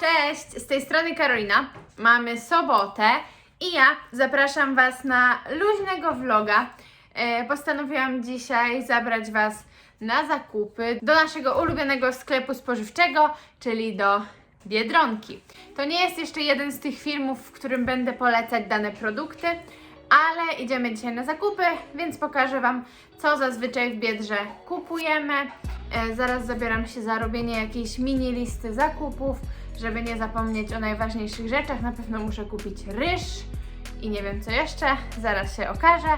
Cześć, z tej strony Karolina. Mamy sobotę i ja zapraszam Was na luźnego vloga. E, postanowiłam dzisiaj zabrać Was na zakupy do naszego ulubionego sklepu spożywczego, czyli do Biedronki. To nie jest jeszcze jeden z tych filmów, w którym będę polecać dane produkty, ale idziemy dzisiaj na zakupy, więc pokażę Wam, co zazwyczaj w Biedrze kupujemy. E, zaraz zabieram się za robienie jakiejś mini listy zakupów, żeby nie zapomnieć o najważniejszych rzeczach. Na pewno muszę kupić ryż i nie wiem co jeszcze, zaraz się okaże.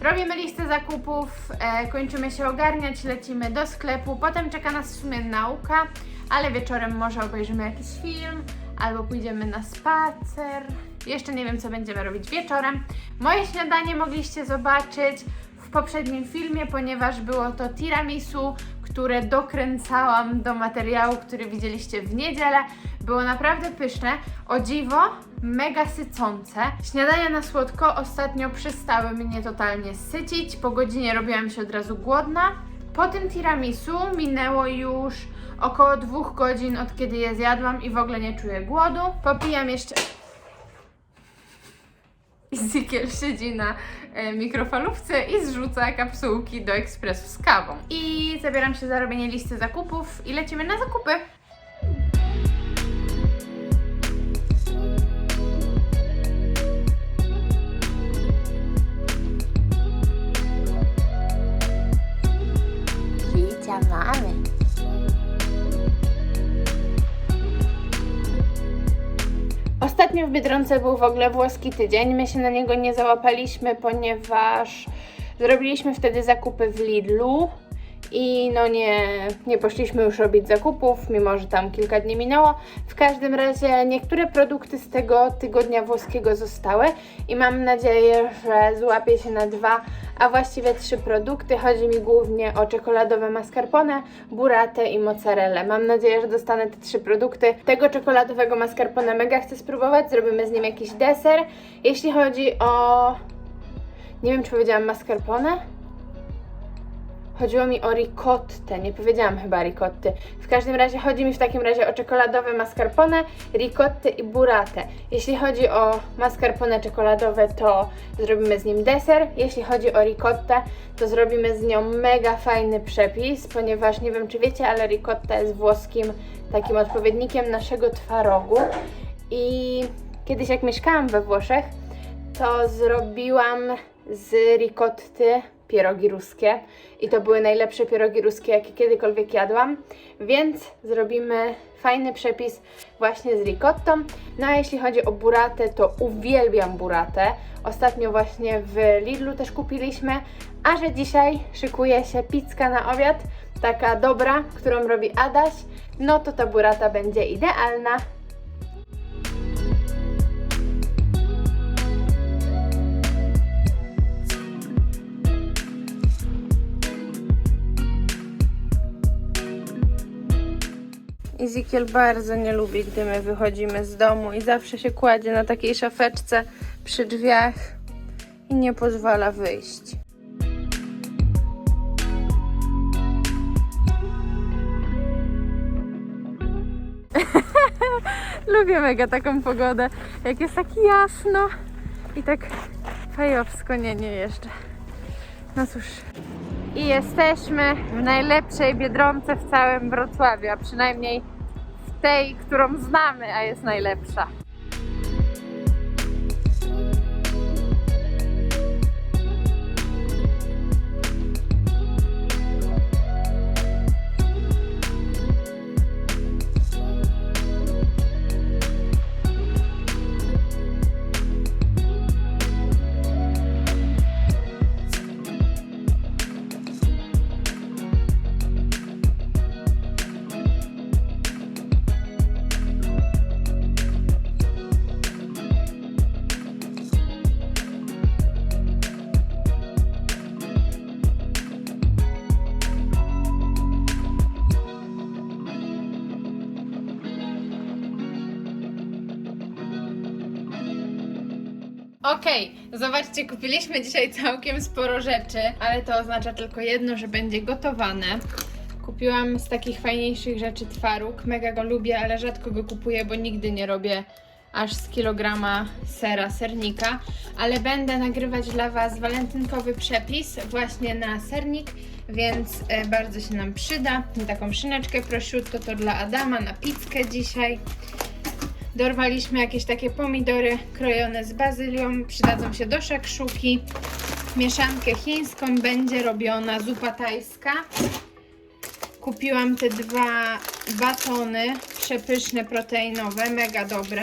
Robimy listę zakupów, e, kończymy się ogarniać, lecimy do sklepu, potem czeka nas w sumie nauka, ale wieczorem może obejrzymy jakiś film albo pójdziemy na spacer. Jeszcze nie wiem, co będziemy robić wieczorem. Moje śniadanie mogliście zobaczyć w poprzednim filmie, ponieważ było to tiramisu, które dokręcałam do materiału, który widzieliście w niedzielę. Było naprawdę pyszne. O dziwo, mega sycące. Śniadania na słodko ostatnio przestały mnie totalnie sycić. Po godzinie robiłam się od razu głodna. Po tym tiramisu minęło już około dwóch godzin od kiedy je zjadłam i w ogóle nie czuję głodu. Popijam jeszcze Ezekiel siedzi na e, mikrofalówce i zrzuca kapsułki do ekspresu z kawą. I zabieram się za robienie listy zakupów i lecimy na zakupy. Ostatnio w Biedronce był w ogóle włoski tydzień. My się na niego nie załapaliśmy, ponieważ zrobiliśmy wtedy zakupy w Lidlu i no nie, nie poszliśmy już robić zakupów, mimo że tam kilka dni minęło. W każdym razie niektóre produkty z tego tygodnia włoskiego zostały i mam nadzieję, że złapię się na dwa, a właściwie trzy produkty. Chodzi mi głównie o czekoladowe mascarpone, buratę i mozzarellę. Mam nadzieję, że dostanę te trzy produkty. Tego czekoladowego mascarpone mega chcę spróbować, zrobimy z nim jakiś deser. Jeśli chodzi o... nie wiem czy powiedziałam mascarpone? Chodziło mi o ricottę, nie powiedziałam chyba ricotty. W każdym razie chodzi mi w takim razie o czekoladowe mascarpone, ricottę i buratę. Jeśli chodzi o mascarpone czekoladowe, to zrobimy z nim deser. Jeśli chodzi o ricottę, to zrobimy z nią mega fajny przepis, ponieważ nie wiem czy wiecie, ale ricotta jest włoskim takim odpowiednikiem naszego twarogu. I kiedyś jak mieszkałam we Włoszech, to zrobiłam z ricotty pierogi ruskie i to były najlepsze pierogi ruskie, jakie kiedykolwiek jadłam, więc zrobimy fajny przepis właśnie z ricottą. No a jeśli chodzi o buratę, to uwielbiam buratę. Ostatnio właśnie w Lidlu też kupiliśmy, a że dzisiaj szykuje się pizza na obiad, taka dobra, którą robi Adaś, no to ta burata będzie idealna. Ezekiel bardzo nie lubi, gdy my wychodzimy z domu i zawsze się kładzie na takiej szafeczce przy drzwiach i nie pozwala wyjść. Lubię mega taką pogodę, jak jest tak jasno i tak fajowsko, nie, nie jeszcze. No cóż, i jesteśmy w najlepszej biedronce w całym Wrocławiu, a przynajmniej tej, którą znamy, a jest najlepsza. Okej, zobaczcie, kupiliśmy dzisiaj całkiem sporo rzeczy, ale to oznacza tylko jedno, że będzie gotowane. Kupiłam z takich fajniejszych rzeczy twaróg. Mega go lubię, ale rzadko go kupuję, bo nigdy nie robię aż z kilograma sera, sernika. Ale będę nagrywać dla Was walentynkowy przepis właśnie na sernik, więc e, bardzo się nam przyda. Taką szyneczkę prosciutto to dla Adama na pizzkę dzisiaj. Dorwaliśmy jakieś takie pomidory krojone z bazylią, przydadzą się do szakszuki. Mieszankę chińską będzie robiona zupa tajska. Kupiłam te dwa batony przepyszne, proteinowe, mega dobre.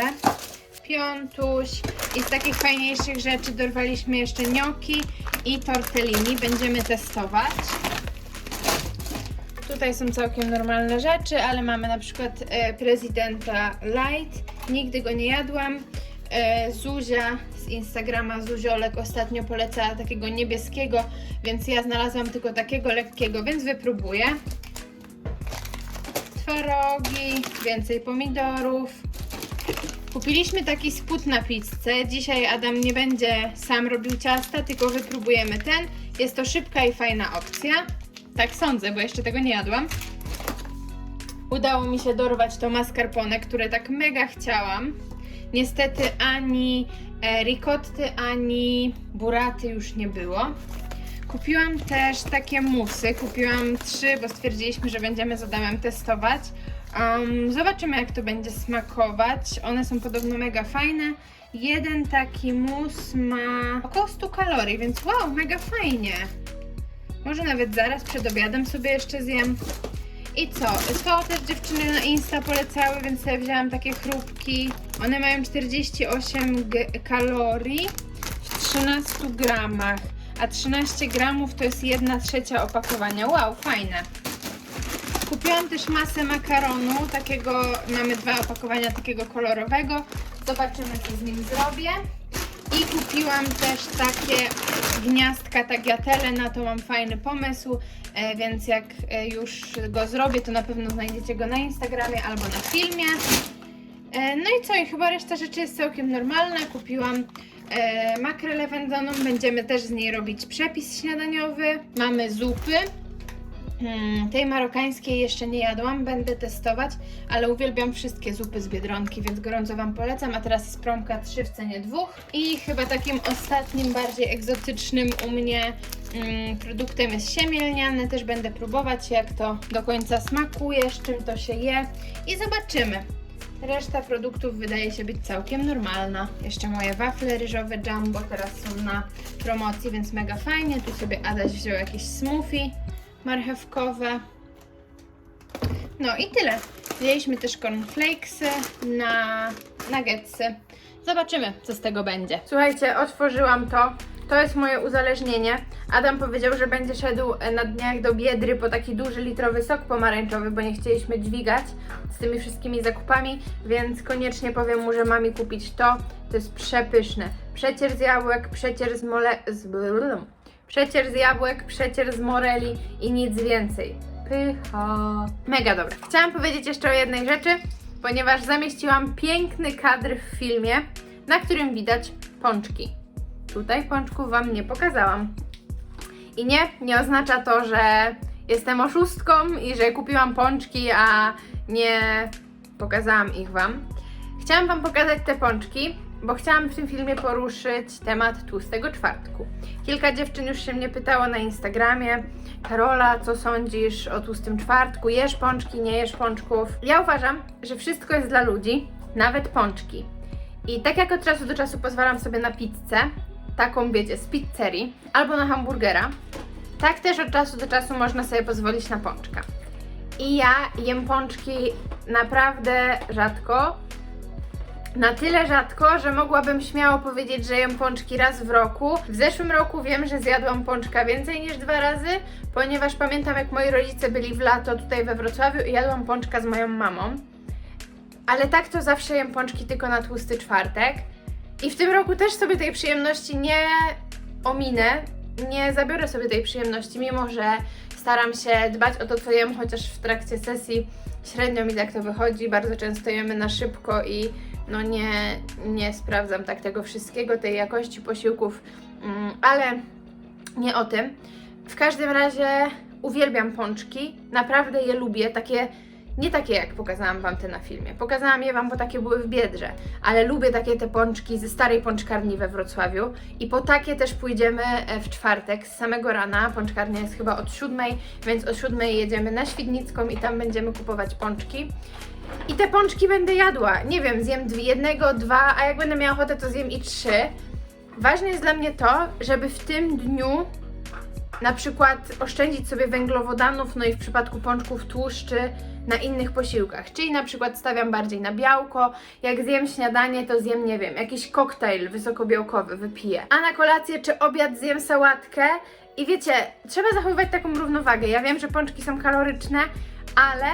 Piątuś i z takich fajniejszych rzeczy dorwaliśmy jeszcze gnocchi i tortellini. Będziemy testować. Tutaj są całkiem normalne rzeczy, ale mamy na przykład e, prezydenta Light. Nigdy go nie jadłam. E, Zuzia z Instagrama Zuziolek ostatnio polecała takiego niebieskiego, więc ja znalazłam tylko takiego lekkiego, więc wypróbuję. Twarogi, więcej pomidorów. Kupiliśmy taki spód na pizzę. Dzisiaj Adam nie będzie sam robił ciasta, tylko wypróbujemy ten. Jest to szybka i fajna opcja. Tak sądzę, bo jeszcze tego nie jadłam. Udało mi się dorwać to mascarpone, które tak mega chciałam. Niestety ani e, ricotty, ani buraty już nie było. Kupiłam też takie musy. Kupiłam trzy, bo stwierdziliśmy, że będziemy z Adamem testować. Um, zobaczymy, jak to będzie smakować. One są podobno mega fajne. Jeden taki mus ma około 100 kalorii, więc wow, mega fajnie. Może nawet zaraz przed obiadem sobie jeszcze zjem. I co? To też dziewczyny na Insta polecały, więc sobie wzięłam takie chrupki. One mają 48 g- kalorii w 13 gramach, a 13 gramów to jest 1 trzecia opakowania. Wow, fajne. Kupiłam też masę makaronu, takiego, mamy dwa opakowania takiego kolorowego. Zobaczymy, co z nim zrobię. I kupiłam też takie gniazdka tagliatelle, na to mam fajny pomysł, e, więc jak e, już go zrobię, to na pewno znajdziecie go na Instagramie albo na filmie. E, No i co, i chyba reszta rzeczy jest całkiem normalna. Kupiłam makrelę wędzoną, będziemy też z niej robić przepis śniadaniowy. Mamy zupy. Hmm, tej marokańskiej jeszcze nie jadłam, będę testować, ale uwielbiam wszystkie zupy z Biedronki, więc gorąco Wam polecam. A teraz jest promka 3 w cenie 2. I chyba takim ostatnim, bardziej egzotycznym u mnie mm, produktem jest siemielniany. Też będę próbować, jak to do końca smakuje, z czym to się je i zobaczymy. Reszta produktów wydaje się być całkiem normalna. Jeszcze moje wafle ryżowe jumbo teraz są na promocji, więc mega fajnie. Tu sobie Adaś wziął jakieś smoothie marchewkowe. No i tyle. Wzięliśmy też cornflakesy na nuggetsy. Zobaczymy, co z tego będzie. Słuchajcie, otworzyłam to. To jest moje uzależnienie. Adam powiedział, że będzie szedł e, na dniach do Biedry po taki duży litrowy sok pomarańczowy, bo nie chcieliśmy dźwigać z tymi wszystkimi zakupami, więc koniecznie powiem mu, że ma mi kupić to. To jest przepyszne. Przecier z jabłek, przecier z mole... z... Przecier z jabłek, przecier z moreli i nic więcej. Pycha. Mega dobre. Chciałam powiedzieć jeszcze o jednej rzeczy, ponieważ zamieściłam piękny kadr w filmie, na którym widać pączki. Tutaj pączków Wam nie pokazałam. I nie, nie oznacza to, że jestem oszustką i że kupiłam pączki, a nie pokazałam ich Wam. Chciałam Wam pokazać te pączki, bo chciałam w tym filmie poruszyć temat tłustego czwartku. Kilka dziewczyn już się mnie pytało na Instagramie, Karola, co sądzisz o tłustym czwartku? Jesz pączki, nie jesz pączków? Ja uważam, że wszystko jest dla ludzi, nawet pączki. I tak jak od czasu do czasu pozwalam sobie na pizzę, taką wiecie, z pizzerii, albo na hamburgera, tak też od czasu do czasu można sobie pozwolić na pączka. I ja jem pączki naprawdę rzadko, na tyle rzadko, że mogłabym śmiało powiedzieć, że jem pączki raz w roku. W zeszłym roku wiem, że zjadłam pączka więcej niż dwa razy, ponieważ pamiętam jak moi rodzice byli w lato tutaj we Wrocławiu i jadłam pączka z moją mamą. Ale tak to zawsze jem pączki tylko na tłusty czwartek. I w tym roku też sobie tej przyjemności nie ominę, nie zabiorę sobie tej przyjemności, mimo że staram się dbać o to, co jem, chociaż w trakcie sesji średnio mi tak to wychodzi. Bardzo często jemy na szybko i no nie, nie sprawdzam tak tego wszystkiego, tej jakości posiłków, mm, ale nie o tym. W każdym razie uwielbiam pączki, naprawdę je lubię, takie nie takie jak pokazałam Wam te na filmie. Pokazałam je Wam, bo takie były w Biedrze, ale lubię takie te pączki ze starej pączkarni we Wrocławiu i po takie też pójdziemy e, w czwartek z samego rana. Pączkarnia jest chyba od siódmej, więc o siódmej jedziemy na Świdnicką i tam będziemy kupować pączki. I te pączki będę jadła. Nie wiem, zjem jednego, dwa, a jak będę miała ochotę, to zjem i trzy. Ważne jest dla mnie to, żeby w tym dniu na przykład oszczędzić sobie węglowodanów, no i w przypadku pączków tłuszczy na innych posiłkach. Czyli na przykład stawiam bardziej na białko, jak zjem śniadanie, to zjem, nie wiem, jakiś koktajl wysokobiałkowy, wypiję. A na kolację czy obiad zjem sałatkę i wiecie, trzeba zachowywać taką równowagę. Ja wiem, że pączki są kaloryczne, ale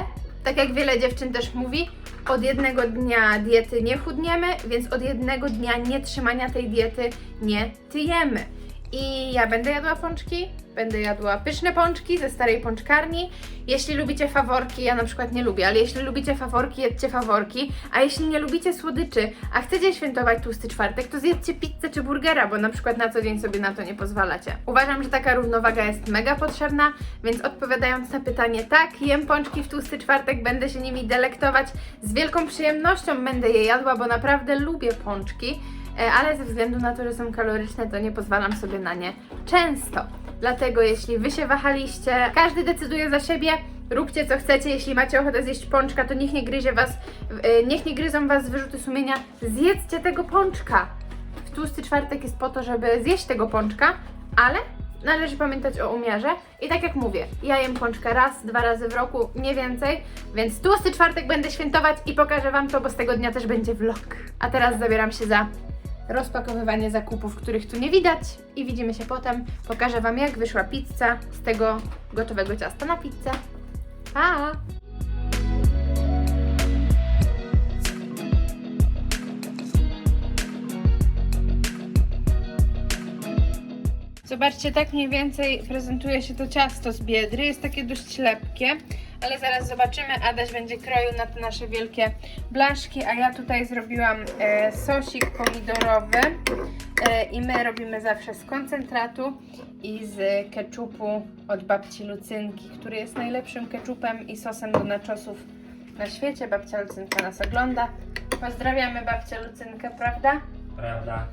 tak jak wiele dziewczyn też mówi, od jednego dnia diety nie chudniemy, więc od jednego dnia nietrzymania tej diety nie tyjemy. I ja będę jadła pączki, będę jadła pyszne pączki ze starej pączkarni. Jeśli lubicie faworki, ja na przykład nie lubię, ale jeśli lubicie faworki, jedzcie faworki. A jeśli nie lubicie słodyczy, a chcecie świętować tłusty czwartek, to zjedzcie pizzę czy burgera, bo na przykład na co dzień sobie na to nie pozwalacie. Uważam, że taka równowaga jest mega potrzebna, więc odpowiadając na pytanie, tak, jem pączki w tłusty czwartek, będę się nimi delektować. Z wielką przyjemnością będę je jadła, bo naprawdę lubię pączki. E, ale ze względu na to, że są kaloryczne, to nie pozwalam sobie na nie często. Dlatego jeśli Wy się wahaliście, każdy decyduje za siebie, róbcie co chcecie, jeśli macie ochotę zjeść pączka, to niech nie gryzie Was, e, niech nie gryzą Was wyrzuty sumienia, zjedzcie tego pączka. W tłusty czwartek jest po to, żeby zjeść tego pączka, ale należy pamiętać o umiarze. I tak jak mówię, ja jem pączka raz, dwa razy w roku, nie więcej, więc tłusty czwartek będę świętować i pokażę Wam to, bo z tego dnia też będzie vlog. A teraz zabieram się za rozpakowywanie zakupów, których tu nie widać i widzimy się potem. Pokażę Wam jak wyszła pizza z tego gotowego ciasta na pizzę. Pa! Zobaczcie, tak mniej więcej prezentuje się to ciasto z biedry. Jest takie dość lepkie, ale zaraz zobaczymy. Adaś będzie kroił na te nasze wielkie blaszki, a ja tutaj zrobiłam e, sosik pomidorowy e, i my robimy zawsze z koncentratu i z keczupu od babci Lucynki, który jest najlepszym keczupem i sosem do nachosów na świecie. Babcia Lucynka nas ogląda. Pozdrawiamy babcię Lucynkę, prawda? Prawda?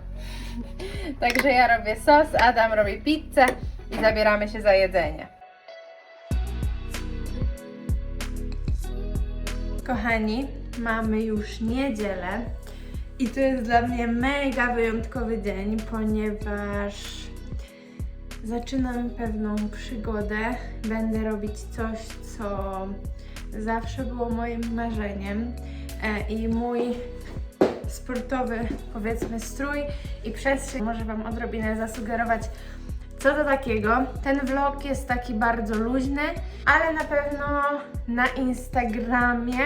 Także ja robię sos, Adam robi pizzę i zabieramy się za jedzenie. Kochani, mamy już niedzielę i to jest dla mnie mega wyjątkowy dzień, ponieważ zaczynam pewną przygodę. Będę robić coś, co zawsze było moim marzeniem e, i mój sportowy, powiedzmy, strój i przestrzeń może Wam odrobinę zasugerować, co to takiego. Ten vlog jest taki bardzo luźny, ale na pewno na Instagramie.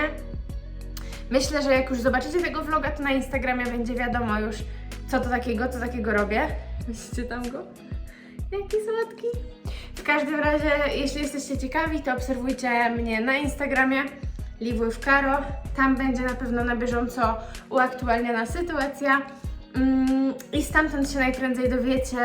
Myślę, że jak już zobaczycie tego vloga, to na Instagramie będzie wiadomo już, co to takiego, co takiego robię. Widzicie tam go? Jaki słodki. W każdym razie, jeśli jesteście ciekawi, to obserwujcie mnie na Instagramie Liwły w Karo. Tam będzie na pewno na bieżąco uaktualniana sytuacja. Mm, I stamtąd się najprędzej dowiecie,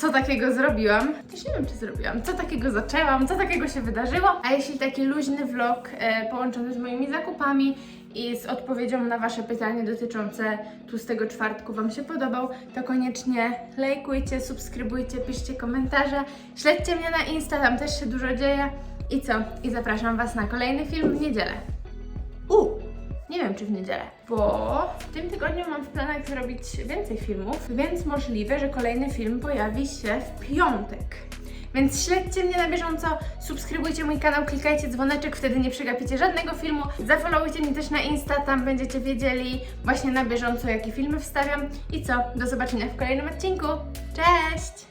co takiego zrobiłam. Też nie wiem, czy zrobiłam. Co takiego zaczęłam, co takiego się wydarzyło. A jeśli taki luźny vlog e, połączony z moimi zakupami i z odpowiedzią na Wasze pytanie dotyczące tłustego czwartku Wam się podobał, to koniecznie lajkujcie, subskrybujcie, piszcie komentarze. Śledźcie mnie na Insta, tam też się dużo dzieje. I co? I zapraszam Was na kolejny film w niedzielę. U! Nie wiem, czy w niedzielę, bo w tym tygodniu mam w planach zrobić więcej filmów, więc możliwe, że kolejny film pojawi się w piątek. Więc śledźcie mnie na bieżąco, subskrybujcie mój kanał, klikajcie dzwoneczek, wtedy nie przegapicie żadnego filmu. Zafollowujcie mnie też na Insta, tam będziecie wiedzieli właśnie na bieżąco, jakie filmy wstawiam. I co? Do zobaczenia w kolejnym odcinku. Cześć!